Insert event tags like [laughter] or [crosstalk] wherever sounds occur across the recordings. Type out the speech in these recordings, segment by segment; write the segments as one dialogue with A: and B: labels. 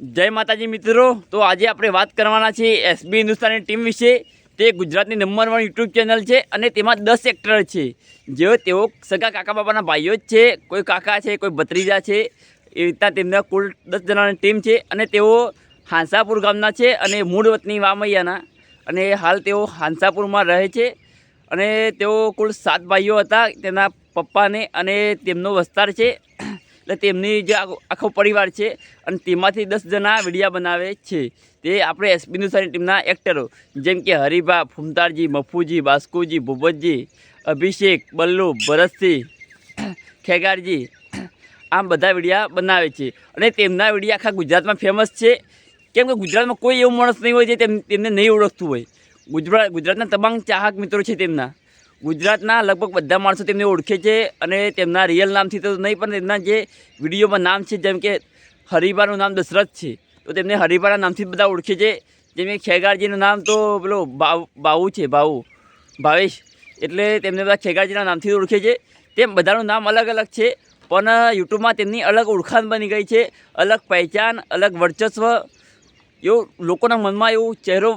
A: જય માતાજી મિત્રો. તો આજે આપણે વાત કરવાના છીએ એસબી હિન્દુસ્તાની ટીમ વિશે. તે ગુજરાતની નંબર વન યુટ્યુબ ચેનલ છે અને તેમાં દસ એક્ટર છે. જેઓ તેઓ સગા કાકા બાબાના ભાઈઓ જ છે, કોઈ કાકા છે, કોઈ ભત્રીજા છે. એ રીતના તેમના કુલ દસ જણાની ટીમ છે અને તેઓ હાંસાપુર ગામના છે અને મૂળ વતની વામૈયાના. અને હાલ તેઓ હાંસાપુરમાં રહે છે અને તેઓ કુલ સાત ભાઈઓ હતા, તેના પપ્પાને અને તેમનો વસ્તાર છે. એટલે તેમની જે આખો પરિવાર છે અને તેમાંથી દસ જણા વિડીયા બનાવે છે. તે આપણે એસપી ન્યૂઝની ટીમના એક્ટરો જેમ કે હરિભા, ફુમતારજી, મફુજી, બાસ્કુજી, ભૂપતજી, અભિષેક, બલ્લુ, ભરતસિંહ, ખેગારજી આમ બધા વિડીયા બનાવે છે. અને તેમના વિડીયા આખા ગુજરાતમાં ફેમસ છે. કેમ કે ગુજરાતમાં કોઈ એવું માણસ નહીં હોય જે તેમ તેમને નહીં ઓળખતું હોય. ગુજરાત ગુજરાતના તમામ ચાહક મિત્રો છે તેમના. ગુજરાતના લગભગ બધા માણસો તેમને ઓળખે છે અને તેમના રિયલ નામથી તો નહીં, પણ તેમના જે વિડીયોમાં નામ છે, જેમ કે હરિભાનું નામ દશરથ છે, તો તેમને હરિભાના નામથી બધા ઓળખે છે. જેમ કે ખેગારજીનું નામ તો પેલો બાવ, બાવુ છે, બાવુ, ભાવેશ, એટલે તેમને બધા ખેગારજીના નામથી ઓળખે છે. તેમ બધાનું નામ અલગ અલગ છે, પણ યુટ્યુબમાં તેમની અલગ ઓળખાણ બની ગઈ છે. અલગ પહેચાન, અલગ વર્ચસ્વ, એવું લોકોના મનમાં એવું ચહેરો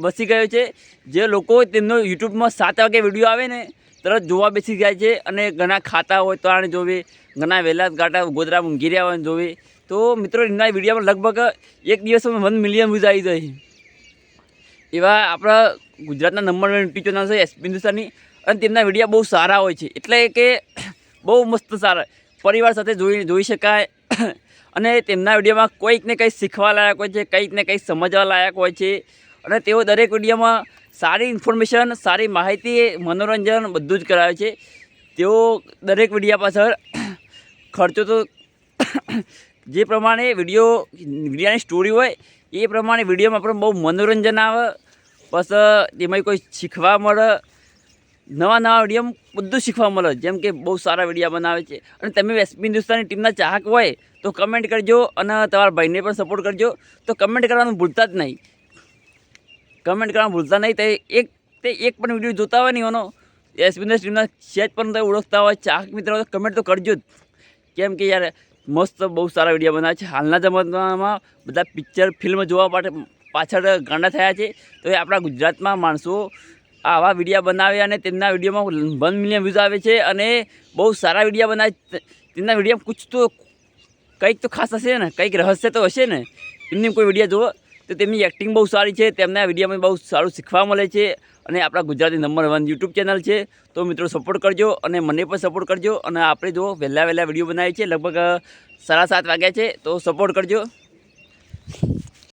A: વસી ગયો છે. જે લોકો તેમનો યુટ્યુબમાં સાત વાગે વીડિયો આવે ને, તરત જોવા બેસી જાય છે અને ઘણા ખાતા હોય તો આને જોવે, ઘણા વહેલા ગાટા ગોદરા ઊંઘી રહ્યા હોય જોવે. તો મિત્રો, એમના વિડીયોમાં લગભગ એક દિવસમાં વન મિલિયન વ્યૂઝ આવી જાય. એવા આપણા ગુજરાતના નંબર વન ટીચરના છે, એસ હિન્દુસ્તાની અને તેમના વીડિયો બહુ સારા હોય છે. એટલે કે [coughs] બહુ મસ્ત સારા. પરિવાર સાથે જોઈ જોઈ શકાય. [coughs] અને તેમના વિડીયોમાં કોઈક ને કંઈક શીખવા લાયક હોય છે કંઈક ને કંઈક સમજવા લાયક હોય છે. અને તેઓ દરેક વિડીયોમાં સારી ઇન્ફોર્મેશન સારી માહિતી, મનોરંજન બધું જ કરાવે છે. તેઓ દરેક વિડીયા પાછળ [coughs] ખર્ચો તો [coughs] જે પ્રમાણે વીડિયો, વિડીયાની સ્ટોરી હોય, એ પ્રમાણે વિડીયોમાં પણ બહુ મનોરંજન આવે. બસ તેમાં કોઈ શીખવા મળે. નવા નવા વીડિયો બધું શીખવા મળે, જેમ કે બહુ સારા વિડીયા બનાવે છે. અને તમે એસપી હિન્દુસ્તાની ટીમના ચાહક હોય, તો કમેન્ટ કરજો અને તમારા ભાઈને પણ સપોર્ટ કરજો. તો કમેન્ટ કરવાનું ભૂલતા જ નહીં. કમેન્ટ કરવાનું ભૂલતા નહીં. તે એક તે એક પણ વીડિયો જોતા હોય નહીં એનો એસપી સ્ટ્રીમના સેજ પણ તમે ઓળખતા હોય. ચાક મિત્રો, કમેન્ટ તો કરજો જ. કેમ કે યાર, મસ્ત બહુ સારા વીડિયો બનાવે છે. હાલના જમાનામાં બધા પિક્ચર, ફિલ્મ જોવા માટે પાછળ ગાંડા થયા છે. તો એ આપણા ગુજરાતમાં માણસો આવા વીડિયો બનાવે અને તેમના વિડીયોમાં વન મિલિયન વ્યૂઝ આવે છે અને બહુ સારા વીડિયો બનાવે તેમના વિડીયોમાં કુછ તો કંઈક તો ખાસ હશે ને. કંઈક રહસ્ય તો હશે ને. એમની કોઈ વીડિયો જુઓ. તો તેમની એક્ટિંગ બહુ સારી છે, તેમના વિડીયોમાં બહુ સારું શીખવા મળે છે અને આપણા Gujarati number one YouTube channel છે. તો મિત્રો સપોર્ટ કરજો અને મને પણ સપોર્ટ કરજો અને આપણે જો વહેલા વહેલા વીડિયો બનાવીએ છીએ, લગભગ સાડા સાત વાગ્યા છે, તો સપોર્ટ કરજો.